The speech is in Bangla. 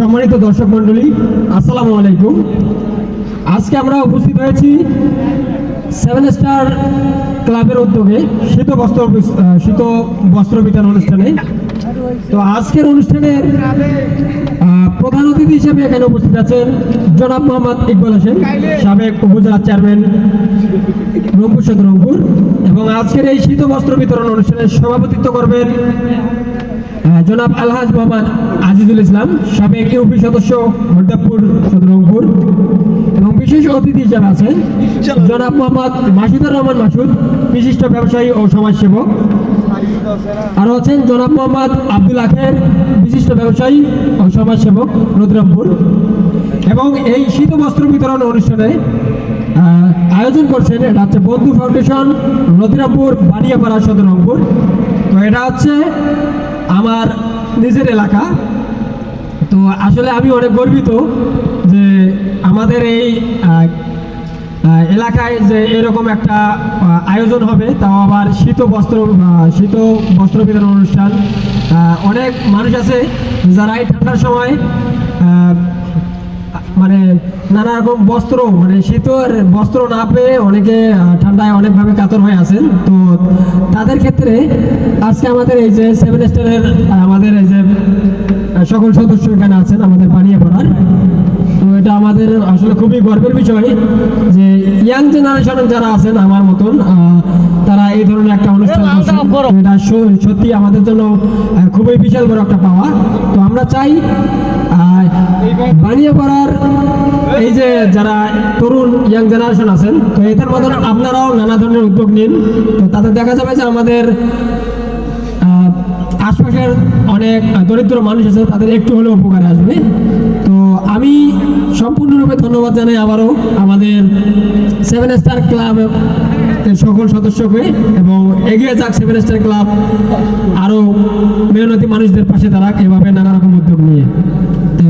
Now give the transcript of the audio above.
সম্মানিত দর্শক মণ্ডলী আসসালামু আলাইকুম। আজকে আমরা উপস্থিত হয়েছি সেভেন স্টার ক্লাবের উদ্যোগে শীত বস্ত্র শীত বস্ত্র বিতরণ অনুষ্ঠানে। তো আজকের অনুষ্ঠানের আহ, প্রধান অতিথি হিসেবে এখানে উপস্থিত আছেন জনাব মোহাম্মদ ইকবাল হোসেন সাবেক উপজেলা চেয়ারম্যান রংপুর সদর রংপুর। এবং আজকের এই শীত বস্ত্র বিতরণ অনুষ্ঠানের সভাপতিত্ব করবেন জনাব আলহাজ মোহাম্মদ আজিজুল ইসলাম সাবেক ইউপি সদস্য হরদাপুর সদর রংপুর। এবং বিশেষ অতিথি হিসেবে আছেন জনাব মোহাম্মদ মাসুদুর রহমান মাসুদ বিশিষ্ট ব্যবসায়ী ও সমাজসেবক। আর আছেন জনাব মোহাম্মদ আব্দুল আখের বিশিষ্ট ব্যবসায়ী ও সমাজসেবক রুদ্রামপুর। এবং এই শীত বস্ত্র বিতরণ অনুষ্ঠানে আয়োজন করছেন এটা হচ্ছে বন্ধু ফাউন্ডেশন রুদ্রামপুর বানিয়াপাড়া সদর রংপুর। তো এটা হচ্ছে আমার নিজের এলাকা। তো আসলে আমি অনেক গর্বিত যে আমাদের এই এলাকায় যে এরকম একটা আয়োজন হবে, তাও আবার শীত বস্ত্র শীত বস্ত্র বিতরণ অনুষ্ঠান। অনেক মানুষ আছে যারা এই ঠান্ডার সময় নানা রকম বস্ত্র মানে শীতের বস্ত্র না পেয়ে অনেকে ঠান্ডায় অনেকভাবে কাতর হয়ে আছেন। তো তাদের ক্ষেত্রে আজকে আমাদের এই যে সেভেন স্টারের আমাদের এই যে সকল সদস্য এখানে আছেন আমাদের বানিয়ে পড়ার তো এটা আমাদের আসলে খুবই গর্বের বিষয় যে ইয়াং জেনারেশনের যারা আছেন আমার মতন তারা এই ধরনের একটা অনুষ্ঠান এটা সত্যি আমাদের জন্য খুবই বিশাল বড় একটা পাওয়া। তো আমরা চাই বানিয়ে পড়ার এই যে যারা তরুণ ইয়াং জেনারেশন আছেন, তো এদের মতন আপনারাও নানা ধরনের উদ্যোগ নিন। তো তাতে দেখা যাবে যে আমাদের আশপাশের অনেক দরিদ্র মানুষ আছে, তাদের একটু হলেও উপকারে আসবে। তো আমি সম্পূর্ণরূপে ধন্যবাদ জানাই আবারও আমাদের সেভেন স্টার ক্লাব সকল সদস্যকে এবং এগিয়ে যাক সেভেন স্টার ক্লাব আরও মেহনতি মানুষদের পাশে দাঁড়াক, এভাবে নানা রকম উদ্যোগ নিয়ে। তো